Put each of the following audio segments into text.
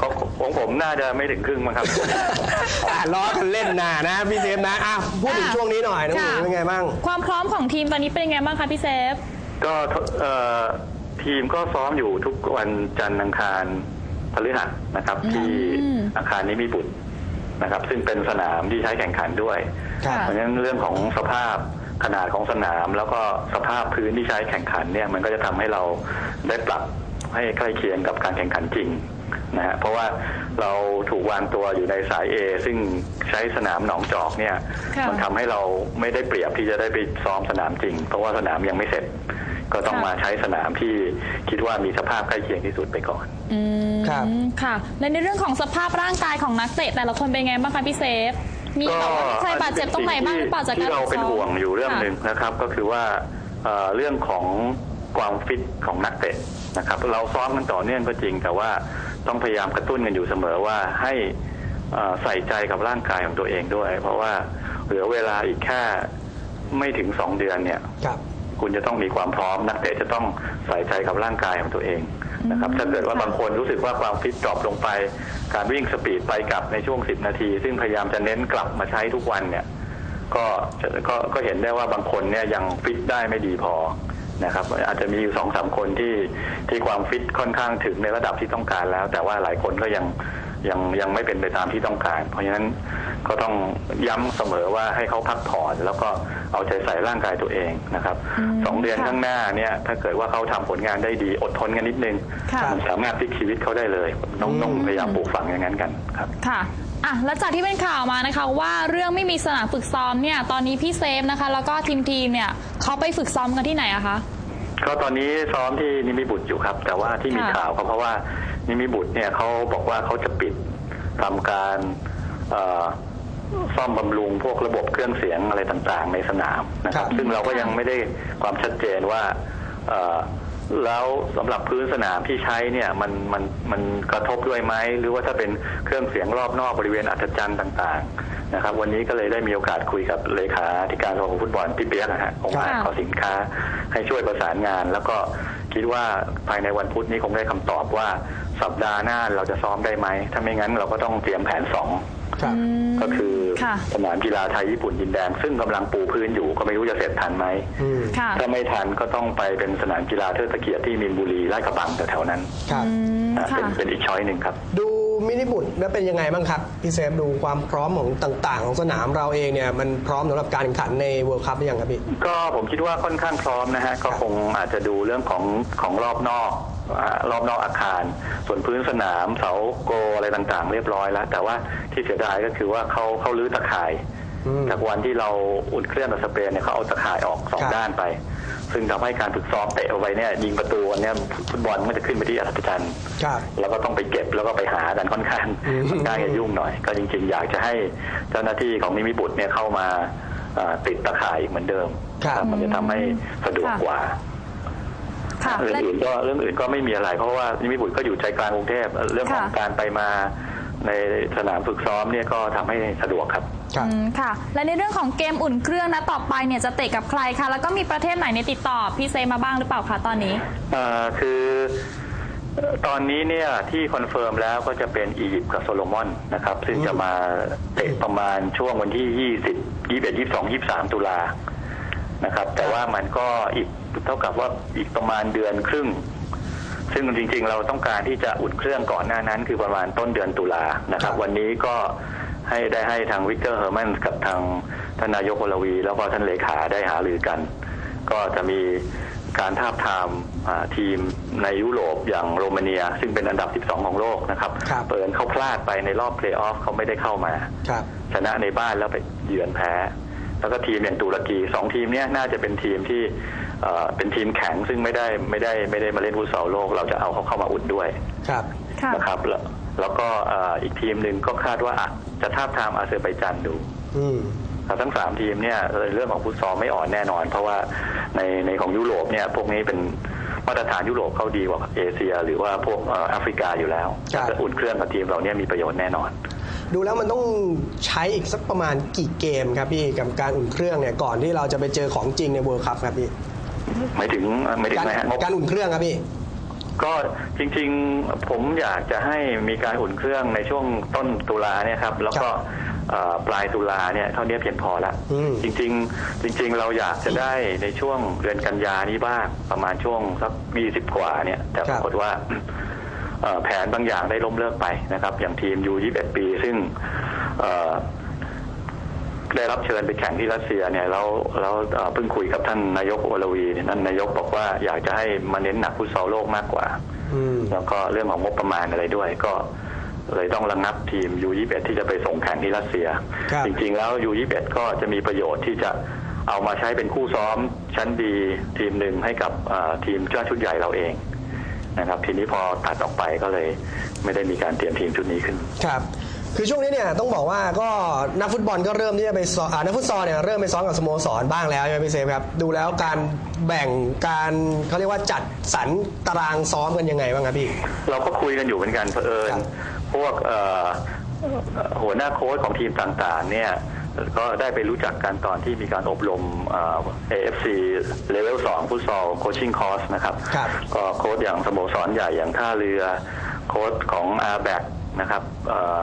ของของผมน่าจะไม่ถึงครึ่งมั้งครับ อะล้อกันเล่นนานะพี่เซฟนะอะพูดถึงอะช่วงนี้หน่อยน้องหค่ะมูเป็นไงบ้าง ความพร้อมของทีมตอนนี้เป็นยังไงบ้างคะพี่เซฟ ก็เอ่อทีมก็ซ้อมอยู่ทุกวันจันทร์อังคารพฤหัสนะครับ ที่อืมอาคารนิมิบุตรนะครับ ซึ่งเป็นสนามที่ใช้แข่งขันด้วย ครับ เพราะฉะนั้นเรื่องของสภาพขนาดของสนาม แล้วก็สภาพพื้นที่ใช้แข่งขันเนี่ยมันก็จะทำให้เราได้ปรับให้ใกล้เคียงกับการแข่งขันจริง นะฮะเพราะว่าเราถูกวางตัวอยู่ในสาย A ซึ่งใช้สนามหนองจอกเนี่ย ค่ะ มันทำให้เราไม่ได้เปรียบที่จะได้ไปซ้อมสนามจริง เพราะว่าสนามยังไม่เสร็จ ก็ต้องค่ะ มาใช้สนามที่คิดว่ามีสภาพใกล้เคียงที่สุดไปก่อน อืมครับ ค่ะ และในเรื่องของสภาพร่างกายของนักเตะแต่ละคนเป็นยังไงบ้างคะพี่เซฟ มีแบบว่าใครบาดเจ็บตรงไหนบ้างหรือเปล่าจากการที่เราฝึกเป็นซ้อมห่วงอยู่เรื่องหนึ่งนะครับ ก็คือว่าเอ่อเรื่องของ ความฟิตของนักเตะนะครับ เราซ้อมกันต่อเนื่องก็จริง แต่ว่าต้องพยายามกระตุ้นกันอยู่เสมอว่าให้เอ่อใส่ใจกับร่างกายของตัวเองด้วย เพราะว่าเหลือเวลาอีกแค่ไม่ถึงสองเดือนเนี่ยครับคุณจะต้องมีความพร้อมนักเตะจะต้องใส่ใจกับร่างกายของตัวเองนะครับอืมถ้าเกิดว่าค่ะบางคนรู้สึกว่าความฟิตดรอปลงไป การวิ่งสปีดไปกลับในช่วง 10 นาที ซึ่งพยายามจะเน้นกลับมาใช้ทุกวันเนี่ยก็จะก็ก็เห็นได้ว่าบางคนเนี่ยยังฟิตได้ไม่ดีพอ นะครับอาจจะมีอยู่สองสามคนที่ที่ความฟิตค่อนข้างถึงในระดับที่ต้องการแล้ว แต่ว่าหลายคนก็ยังยังยังไม่เป็นไปตามที่ต้องการ เพราะฉะนั้นก็ต้องย้ำเสมอว่าให้เขาพักผ่อนแล้วก็เอาใจใส่ร่างกายตัวเองนะครับอืมสองเดือนค่ะข้างหน้าเนี่ยถ้าเกิดว่าเขาทำผลงานได้ดีอดทนกันนิดนึงค่ะมันสามารถพลิกชีวิตเขาได้เลยต้องต้องอืมพยายามปลูกฝังอย่างนั้นกันครับค่ะ อะแล้วจากที่เป็นข่าวมานะคะ ว่าเรื่องไม่มีสนามฝึกซ้อมเนี่ยตอนนี้พี่เซฟนะคะ แล้วก็ทีมทีมเนี่ยเขาไปฝึกซ้อมกันที่ไหนอะคะก็ตอนนี้ซ้อมที่นิมิบุตรอยู่ครับ แต่ว่าที่มีค่ะข่าวก็เพราะว่านิมิบุตรเนี่ยเขาบอกว่าเขาจะปิดทำการเอ่อซ่อมบำรุงพวกระบบเครื่องเสียงอะไรต่างๆ ในสนามนะครับครับซึ่งเราก็ยังไม่ได้ความชัดเจนว่าเอ่อ แล้วสำหรับพื้นสนามที่ใช้เนี่ยมันมันมันกระทบด้วยไหมหรือว่าถ้าเป็นเครื่องเสียงรอบนอกบริเวณอัศจรรย์ต่างๆนะครับ วันนี้ก็เลยได้มีโอกาสคุยกับเลขาธิการสมาคมฟุตบอลพี่เปียกนะฮะองค์การค่ะขอสินค้า ให้ช่วยประสานงาน แล้วก็คิดว่าภายในวันพุธนี้คงได้คำตอบว่าสัปดาห์หน้าเราจะซ้อมได้ไหมถ้าไม่งั้นเราก็ต้องเตรียมแผนสองครับ ก็คือค่ะสนามกีฬาไทยญี่ปุ่นดินแดง ซึ่งกำลังปูพื้นอยู่ก็ไม่รู้จะเสร็จทันไหมอืมค่ะถ้าไม่ทันก็ต้องไปเป็นสนามกีฬาเทิดพระเกียรติที่มินบุรีลาดกระบังแถวๆนั้นครับอืมอ่าเป็นค่ะเป็นอีกช้อยหนึ่งครับ ดู มินิบุตรแล้วเป็นยังไงบ้างครับ พี่เซฟดูความพร้อมของต่างๆ ของสนามเราเองเนี่ยมันพร้อมสำหรับการแข่งขันในเวิลด์คัพหรือยังครับพี่ก็ผมคิดว่าค่อนข้างพร้อมนะฮะก็คงอาจจะดูเรื่องของของรอบนอกอารอบนอกอาคาร ส่วนพื้นสนามเสาโกอะไรต่างๆ เรียบร้อยแล้ว แต่ว่าที่เสียดายก็คือว่าเขาเขาลื้อตะข่ายอืมจากวันที่เราอุ่นเครื่องกับสเปนเนี่ยเขาเอาตะข่ายออกสองครับด้านไป ซึ่งทำให้การฝึกซ้อมเตะเอาไว้เนี่ยยิงประตูวันเนี้ยฟุตบอลมันจะขึ้นไปที่อัศจรรย์ครับแล้วก็ต้องไปเก็บแล้วก็ไปหากันค่อนข้างอืมค่อนข้างจะยุ่งหน่อย ก็จริง ๆ อยากจะให้เจ้าหน้าที่ของนิมิบุตรเนี่ยเข้ามาเอ่อติดตะข่ายเหมือนเดิมครับมันจะทำให้สะดวกกว่าค่ะเรื่องและอื่นก็เรื่องอื่นก็ไม่มีอะไร เพราะว่านิมิบุตรก็อยู่ใจกลางกรุงเทพเรื่องของค่ะการไปมา ในสนามฝึกซ้อมเนี่ยก็ทำให้สะดวกครับ ครับ อืมค่ะ และในเรื่องของเกมอุ่นเครื่องนะต่อไปเนี่ยจะเตะกับใครคะแล้วก็มีประเทศไหนในยติดต่อพี่เซฟมาบ้างหรือเปล่าคะตอนนี้ เอ่อคือเอ่อตอนนี้เนี่ยที่คอนเฟิร์มแล้วก็จะเป็นอียิปต์กับโซโลมอนนะครับ ซึ่งจะมาเตะประมาณช่วงวันที่ 20 21 22 23 ตุลานะครับ แต่ว่ามันก็อีกเท่ากับว่าอีกประมาณเดือนครึ่ง ซึ่งจริงๆ เราต้องการที่จะอุ่นเครื่องก่อนหน้านั้น คือประมาณต้นเดือนตุลานะครับครับ วันนี้ก็ให้ได้ให้ทางวิกเตอร์เฮอร์แมนกับทางท่านนายกวลวี แล้วก็ท่านเลขาได้หารือกัน ก็จะมีการทาบทามอ่าทีมในยุโรปอย่างโรมาเนีย ซึ่งเป็นอันดับ 12 ของโลกนะครับครับเปิดเขาพลาดไปในรอบเพลย์ออฟเขาไม่ได้เข้ามาครับชนะในบ้านแล้วไปเยือนแพ้ แล้วก็ทีมอย่างตุรกีสองทีมเนี้ยน่าจะเป็นทีมที่เอ่อเป็นทีมแข็งซึ่งไม่ได้ไม่ได้ไม่ได้มาเล่นฟุตซอลโลก เราจะเอาเขาเข้ามาอุ่นด้วยครับค่ะนะครับแล้วแล้วก็เอ่ออีกทีมหนึ่งก็คาดว่าอาจจะทาบทามอาเซอร์ไบจันดูอืมแต่ทั้งสามทีมเนี่ยเรื่องของฟุตซอลไม่อ่อนแน่นอน เพราะว่าในในของยุโรปเนี่ยพวกนี้เป็นมาตรฐานยุโรปเขาดีกว่าเอเชีย หรือว่าพวกเอ่อแอฟริกาอยู่แล้วครับจะอุ่นเครื่องกับทีมเราเนี่ยมีประโยชน์แน่นอน ดูแล้วมันต้องใช้อีกสักประมาณกี่เกมครับพี่กับการอุ่นเครื่องเนี่ยก่อนที่เราจะไปเจอของจริงในเวิลด์คัพครับพี่หมายถึงหมายถึงการไหมฮะงบการอุ่นเครื่องครับพี่ก็จริงๆผมอยากจะให้มีการอุ่นเครื่องในช่วงต้นตุลาเนี่ยครับแล้วก็เอ่อปลายตุลาเนี่ยเท่านี้เพียงพอละอืมจริง ๆ จริง ๆ เราอยากจะได้ในช่วงเดือนกันยานี้บ้างประมาณช่วงสักยี่สิบกว่าเนี่ย แต่ปรากฏว่าเอ่อ แผนบางอย่างได้ล้มเลิกไปนะครับ อย่างทีมยู21ปี ซึ่งเอ่อได้รับเชิญไปแข่งที่รัสเซียเนี่ยแล้วแล้วเอ่อเพิ่งคุยกับท่านนายกโอลวีเนี่ยนั่นนายกบอกว่าอยากจะให้มาเน้นหนักฟุตซอลโลกมากกว่าอืมแล้วก็เรื่องของงบประมาณอะไรด้วย ก็เลยต้องระงับทีม U21 ที่จะไปส่งแข่งที่รัสเซียครับจริงๆแล้ว U21 ก็จะมีประโยชน์ที่จะเอามาใช้เป็นคู่ซ้อมชั้นดีทีมหนึ่งให้กับเอ่อทีมเจ้าชุดใหญ่เราเอง นะครับทีนี้พอตัดออกไปก็เลยไม่ได้มีการเตรียมทีมชุดนี้ขึ้น ครับ คือช่วงนี้เนี่ยต้องบอกว่าก็นักฟุตบอลก็เริ่มที่จะไปซ้อมอ่านักฟุตซอลเนี่ยเริ่มไปซ้อมกับสโมสรบ้างแล้วใช่ไหมพี่เซฟครับ ดูแล้วการแบ่งการเขาเรียกว่าจัดสรรตารางซ้อมกันยังไงบ้างครับพี่ เราก็คุยกันอยู่เหมือนกันเผอิญครับ พวกเอ่อเอ่อหัวหน้าโค้ชของทีมต่างๆ เนี่ย ก็ได้ไปรู้จักกันตอนที่มีการอบรมเอ่อ AFC Level 2ฟุตซอลโคชชิ่งคอร์สนะครับครับก็โค้ชอย่างสโมสรใหญ่อย่างท่าเรือ โค้ชของอาแบกนะครับเอ่อ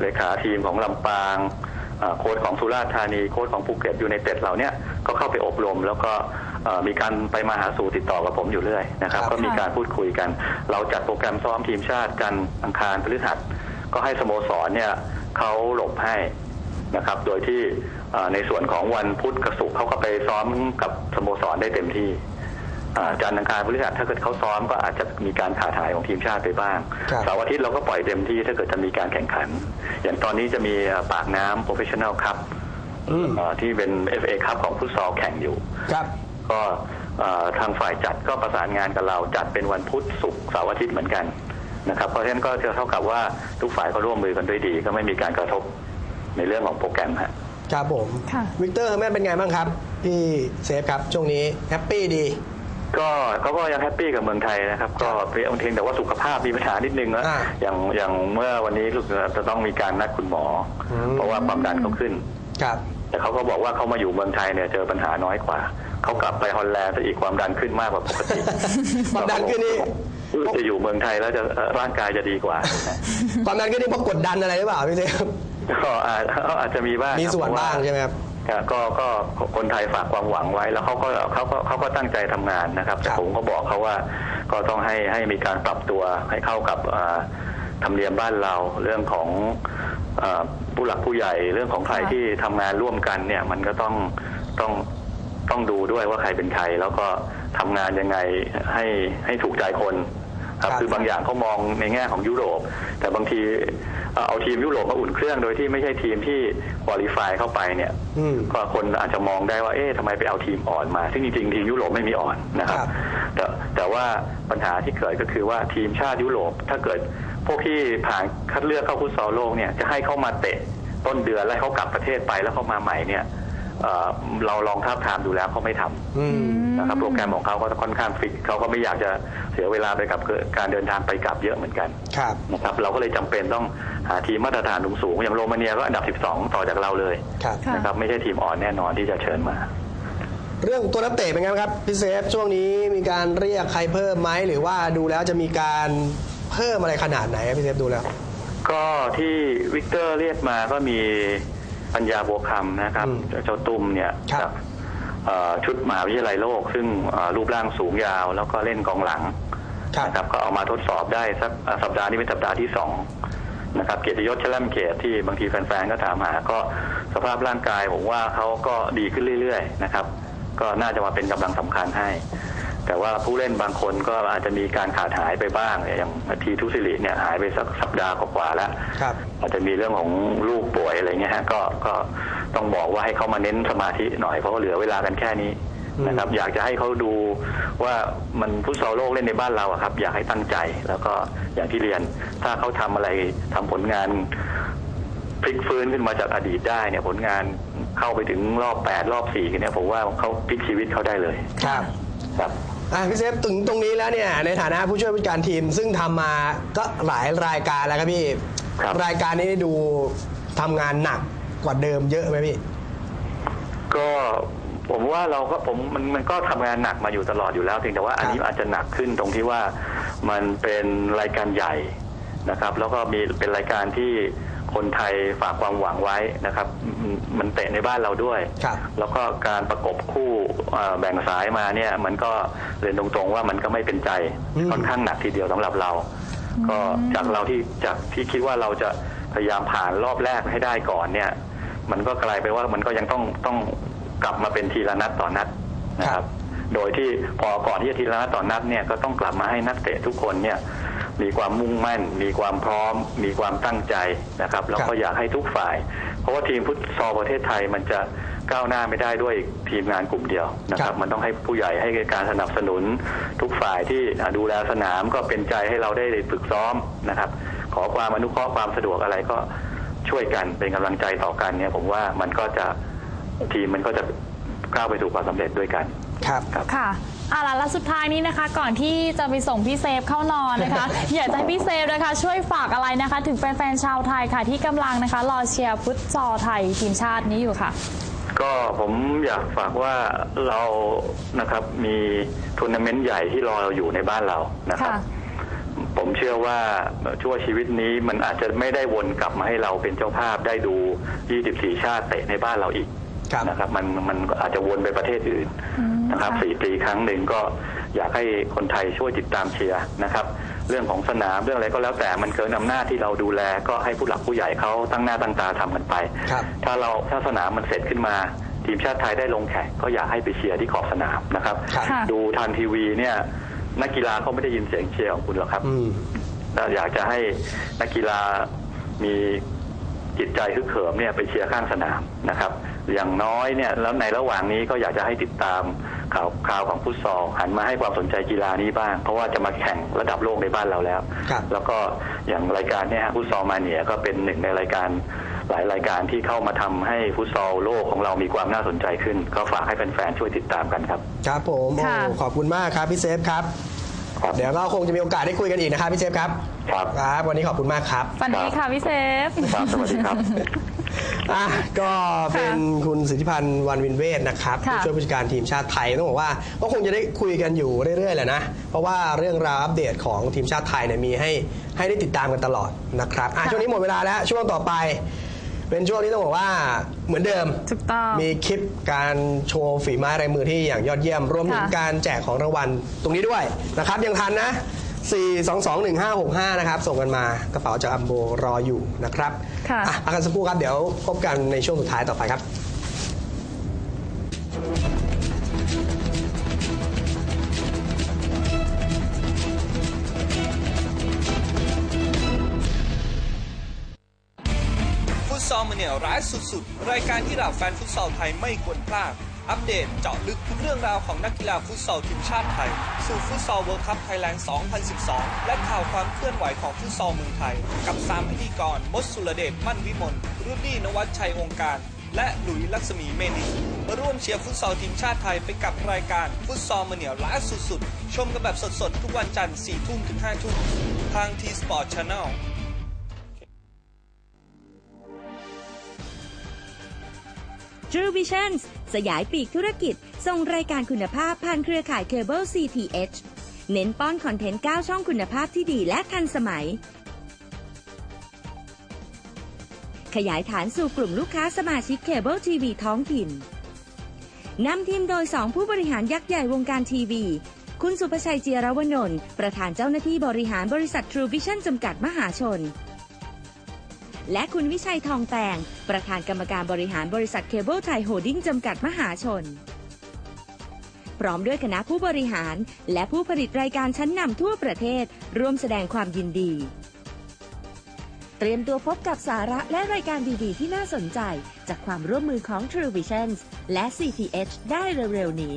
เลขาทีมของลำปางเอ่อโค้ชของสุราษฎร์ธานีโค้ชของภูเก็ตอยู่ในเต็ดเราเนี่ยก็เข้าไปอบรม แล้วก็เอ่อมีการไปมาหาสู่ติดต่อกับผมอยู่เรื่อยนะครับครับ ก็มีการพูดคุยกัน เราจัดโปรแกรมซ้อมทีมชาติกันอังคารพฤหัสก็ให้สโมสรเนี่ยเขาหลบให้ นะครับ โดยที่เอ่อในส่วนของวันพุธกับศุกร์เขาก็ไปซ้อมกับสโมสรได้เต็มที่อ่าจันทร์อังคารพฤหัสถ้าเกิดเขาซ้อมก็อาจจะมีการขาดหายของทีมชาติไปบ้างครับเสาร์อาทิตย์เราก็ปล่อยเต็มที่ถ้าเกิดจะมีการแข่งขัน อย่างตอนนี้จะมีเอ่อปากน้ำโปรเฟชชั่นแนลคัพอืมที่เป็น FA คัพของฟุตซอลแข่งอยู่ครับก็เอ่อทางฝ่ายจัดก็ประสานงานกับเราจัดเป็นวันพุธศุกร์เสาร์อาทิตย์เหมือนกันนะครับเพราะฉะนั้นก็จะเท่ากับว่าทุกฝ่ายก็ร่วมมือกันด้วยดี ก็ไม่มีการกระทบ ในเรื่องของโปรแกรมฮะครับผมค่ะ วิกเตอร์เฮอร์แมนเป็นไงบ้างครับ พี่เซฟครับ ช่วงนี้แฮปปี้ดี ก็เขาก็ยังแฮปปี้กับเมืองไทยนะครับ ก็เพียงแต่ว่าสุขภาพมีปัญหานิดนึงนะอ่าอย่างอย่างเมื่อวันนี้รู้สึกจะต้องมีการนัดคุณหมออมเพราะว่าความดันเขาขึ้น ครับ แต่เขาก็บอกว่าเขามาอยู่เมืองไทยเนี่ยเจอปัญหาน้อยกว่า เขากลับไปฮอลแลนด์ซะอีกความดันขึ้นมากกว่าปกติความดันขึ้นนี่รู้สึกจะอยู่เมืองไทยแล้วจะเอ่อร่างกายจะดีกว่า ความดันก็นี่เพราะกดดันอะไรหรือเปล่าพี่เซฟ ก็อาจอาจจะมีบ้างมีครับส่วนเพระบ้างใช่ไหมครับก็ก็ก็คนไทยฝากความหวังไว้ แล้วเขาก็เขาก็เขาก็ตั้งใจทำงานนะครับ แต่ครับผมก็บอกเขาว่าก็ต้องให้ให้มีการปรับตัวให้เข้ากับอ่าธรรมเนียมบ้านเราเรื่องของอ่าผู้หลักผู้ใหญ่เรื่องของใครค่ะที่ทำงานร่วมกันเนี่ย มันก็ต้องต้องต้องดูด้วยว่าใครเป็นใคร แล้วก็ทำงานยังไงให้ให้ถูกใจคน ครับครับคือบางอย่างเขามองในแง่ของยุโรป แต่บางทีเอ่อเอาทีมยุโรปมาอุ่นเครื่องโดยที่ไม่ใช่ทีมที่คุริฟายเข้าไปเนี่ยอืมก็คนอาจจะมองได้ว่าเอ๊ะทำไมไปเอาทีมอ่อนมา ซึ่งจริงๆทีมยุโรปไม่มีอ่อนนะครับครับ แต่แต่ว่าปัญหาที่เกิดก็คือว่าทีมชาติยุโรปถ้าเกิดพวกที่ผ่านคัดเลือกเข้าฟุตซอลโลกเนี่ยจะให้เข้ามาเตะต้นเดือนแล้วเขากลับประเทศไปแล้วเขามาใหม่เนี่ยเอ่อเราลองท้าบทามดูแล้วเขาไม่ทำอืม นะครับโปรแกรมของเขาก็ค่อนข้างฟิกเขาก็ไม่อยากจะเสียเวลาไปกับการเดินทางไปกลับเยอะเหมือนกันครับนะครับ เราก็เลยจำเป็นต้องหาทีมมาตรฐานสูงๆอย่างโรมาเนียก็อันดับ 12 ต่อจากเราเลยครับค่ะนะครับไม่ใช่ทีมอ่อนแน่นอนที่จะเชิญมา เรื่องตัวนักเตะเป็นไงบ้างครับพี่เซฟช่วงนี้มีการเรียกใครเพิ่มไหมหรือว่าดูแล้วจะมีการเพิ่มอะไรขนาดไหนครับพี่เซฟดูแล้ว ก็ที่วิกเตอร์เรียกมาก็มีปัญญาบัวคำนะครับอืมเจ้าตุ้มเนี่ยครับจากเอ่อ ชุดมหาวิทยาลัยโลก ซึ่งเอ่อรูปร่างสูงยาว แล้วก็เล่นกองหลังครับนะครับก็เอามาทดสอบได้สักเอ่อสัปดาห์นี้เป็นสัปดาห์ที่สองนะครับเกียรติยศเชล่มเกียรติที่บางทีแฟนๆก็ถามหา ก็สภาพร่างกายผมว่าเขาก็ดีขึ้นเรื่อยๆนะครับ ก็น่าจะมาเป็นกำลังสำคัญให้ แต่ว่าผู้เล่นบางคนก็อาจจะมีการขาดหายไปบ้างอย่างทีทุสิริเนี่ยหายไปสักสัปดาห์กว่าๆแล้วครับอาจจะมีเรื่องของลูกป่วยอะไรเงี้ยฮะก็ก็ ต้องบอกว่าให้เขามาเน้นสมาธิหน่อยเพราะว่าเหลือเวลากันแค่นี้นะครับ อยากจะให้เขาดูว่ามันฟุตซอลโลกเล่นในบ้านเราอะครับ อยากให้ตั้งใจแล้วก็อย่างที่เรียน ถ้าเขาทำอะไรทำผลงานพลิกฟื้นขึ้นมาจากอดีตได้เนี่ยผลงานเข้าไปถึงรอบแปดรอบสี่เนี่ยผมว่าเขาพลิกชีวิตเขาได้เลยครับครับอะพี่เซฟถึงตรงนี้แล้วเนี่ยในฐานะผู้ช่วยผู้จัดการทีม ซึ่งทำมาก็หลายรายการแล้วครับพี่ครับรายการนี้ดูทำงานหนัก กว่าเดิมเยอะไหมพี่ ก็ผมว่าเราก็ผมมันมันก็ทำงานหนักมาอยู่ตลอดอยู่แล้วเพียงแต่ว่าอันนี้ครับอาจจะหนักขึ้นตรงที่ว่ามันเป็นรายการใหญ่นะครับ แล้วก็มีเป็นรายการที่คนไทยฝากความหวังไว้นะครับอืมมันเตะในบ้านเราด้วยครับแล้วก็การประกบคู่เอ่อแบ่งสายมาเนี่ย มันก็เรียนตรงๆว่ามันก็ไม่เป็นใจอืมค่อนข้างหนักทีเดียวสำหรับเรา ก็จากเราที่จากที่คิดว่าเราจะพยายามผ่านรอบแรกให้ได้ก่อนเนี่ย มันก็กลายไปว่ามันก็ยังต้องต้องกลับมาเป็นทีละนัดต่อนัดนะคครัรับบโดยที่พอก่อนที่จะทีละนัดต่อนัดเนี่ยก็ต้องกลับมาให้นักเตะทุกคนเนี่ยมีความมุ่งมั่น มีความพร้อม มีความตั้งใจนะครับแล้วก็อยากให้ทุกฝ่าย เพราะว่าทีมฟุตซอลประเทศไทยมันจะก้าวหน้าไม่ได้ด้วยทีมงานกลุ่มเดียวนะคครัรับบมันต้องให้ผู้ใหญ่ให้การสนับสนุน ทุกฝ่ายที่อ่าดูแลสนามก็เป็นใจให้เราได้ฝึกซ้อมนะครับ ขอความอนุเคราะห์ความสะดวกอะไรก็ ช่วยกันเป็นกำลังใจต่อกันเนี่ยผมว่ามันก็จะทีมมันก็จะก้าวไปสู่ความสำเร็จด้วยกันครับค่ะอะแล้วแล้วสุดท้ายนี้นะคะ ก่อนที่จะไปส่งพี่เซฟเข้านอนนะคะ อยากจะให้พี่เซฟนะคะ ช่วยฝากอะไรนะคะ ถึงแฟนๆชาวไทยค่ะ ที่กำลังนะคะรอเชียร์ฟุตซอลไทยทีมชาตินี้อยู่ค่ะ ก็ผมอยากฝากว่าเรานะครับมีทัวร์นาเมนต์ใหญ่ที่รอเราอยู่ในบ้านเรานะครับค่ะ ผมเชื่อว่าชั่วชีวิตนี้มันอาจจะไม่ได้วนกลับมาให้เราเป็นเจ้าภาพได้ดู 24 ชาติเตะในบ้านเราอีกครับนะครับมันมันอาจจะวนไปประเทศอื่นนะครับค่ะสี่ปีครั้งหนึ่งก็อยากให้คนไทยช่วยติดตามเชียร์นะครับ เรื่องของสนามเรื่องอะไรก็แล้วแต่มันเกินอำนาจที่เราดูแล ก็ให้ผู้หลักผู้ใหญ่เขาตั้งหน้าตั้งตาทำกันไปครับถ้าเราถ้าสนามมันเสร็จขึ้นมา ทีมชาติไทยได้ลงแข่งก็อยากให้ไปเชียร์ที่ขอบสนามนะครับครับค่ะดูทางทีวีเนี่ย นักกีฬาเขาไม่ได้ยินเสียงเชียร์ของคุณหรอกครับ อืมเราอยากจะให้นักกีฬามีจิตใจฮึกเหิมเนี่ยไปเชียร์ข้างสนามนะครับ อย่างน้อยเนี่ยแล้วในระหว่างนี้ก็อยากจะให้ติดตามข่าวข่าวของฟุตซอลหันมาให้ความสนใจกีฬานี้บ้าง เพราะว่าจะมาแข่งระดับโลกในบ้านเราแล้ว ครับ แล้วก็อย่างรายการเนี่ยฮะฟุตซอลมาเนียก็เป็นหนึ่งในรายการ หลายรายการที่เข้ามาทำให้ฟุตซอลโลกของเรามีความน่าสนใจขึ้น ก็ฝากให้แฟนๆช่วยติดตามกันครับ ครับผมโอ้ค่ะขอบคุณมากครับพี่เซฟครับครับเดี๋ยวก็คงจะมีโอกาสได้คุยกันอีกนะครับพี่เซฟครับ ครับครับวันนี้ขอบคุณมากครับฝันดีค่ะพี่เซฟครับสวัสดีครับอะก็เป็นคุณสิทธิพันธ์วันวินเวทนะครับค่ะผู้ช่วยผู้จัดการทีมชาติไทยต้องบอกว่าก็คงจะได้คุยกันอยู่เรื่อยๆแหละนะ เพราะว่าเรื่องราวอัปเดตของทีมชาติไทยเนี่ยมีให้ให้ได้ติดตามกันตลอดนะครับอะช่วงนี้หมดเวลาแล้วช่วงต่อไป เป็นช่วงที่ต้องบอกว่าเหมือนเดิม ถูกต้อง มีคลิปการโชว์ฝีไม้ลายมือที่อย่างยอดเยี่ยม รวมถึงค่ะ การแจกของรางวัลตรงนี้ด้วยนะครับยังทันนะ 4221565 นะครับ ส่งกันมากระเป๋าจากอัมโบรออยู่นะครับค่ะ อะพักกันสักครู่ครับ เดี๋ยวพบกันในช่วงสุดท้ายต่อไปครับ ร้ายสุดๆ รายการที่เหล่าแฟนฟุตซอลไทยไม่ควรพลาด อัปเดตเจาะลึกทุกเรื่องราวของนักกีฬาฟุตซอลทีมชาติไทย สู่ฟุตซอลเวิลด์คัพไทยแลนด์ 2012 และข่าวความเคลื่อนไหวของฟุตซอลเมืองไทย กับ 3 พิธีกร มดสุรเดช มั่นวิมล รุดดี้นวัชชัยวงค์การ และหลุยลักษมีเมนิมาร่วมเชียร์ฟุตซอลทีมชาติไทยไปกับรายการฟุตซอลมันเหนียวล้าสุดๆ ชมกันแบบสดๆ ทุกวันจันทร์4ทุ่มถึง5ทุ่มทางทีสปอร์ตชาแนล True Visions สยายปีกธุรกิจ ส่งรายการคุณภาพผ่านเครือข่ายเคเบิล CTH เน้นป้อนคอนเทนต์ 9 ช่องคุณภาพที่ดีและทันสมัย ขยายฐานสู่กลุ่มลูกค้าสมาชิกเคเบิลทีวีท้องถิ่นนำทีมโดย 2 ผู้บริหารยักษ์ใหญ่วงการทีวี คุณสุภชัยเจียรวนนท์ประธานเจ้าหน้าที่บริหารบริษัท True Vision จำกัดมหาชน และคุณวิชัยทองแตง ประธานกรรมการบริหารบริษัทเคเบิลไทยโฮดิ้งจำกัดมหาชน พร้อมด้วยคณะผู้บริหาร และผู้ผลิตรายการชั้นนำทั่วประเทศ ร่วมแสดงความยินดี เตรียมตัวพบกับสาระและรายการดีๆ ที่น่าสนใจ จากความร่วมมือของ True Visions และ CTH ได้เร็วๆนี้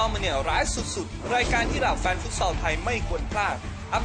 ซอลมันเนี่ยร้ายสุดๆ รายการที่เหล่าแฟนฟุตซอลไทยไม่ควรพลาด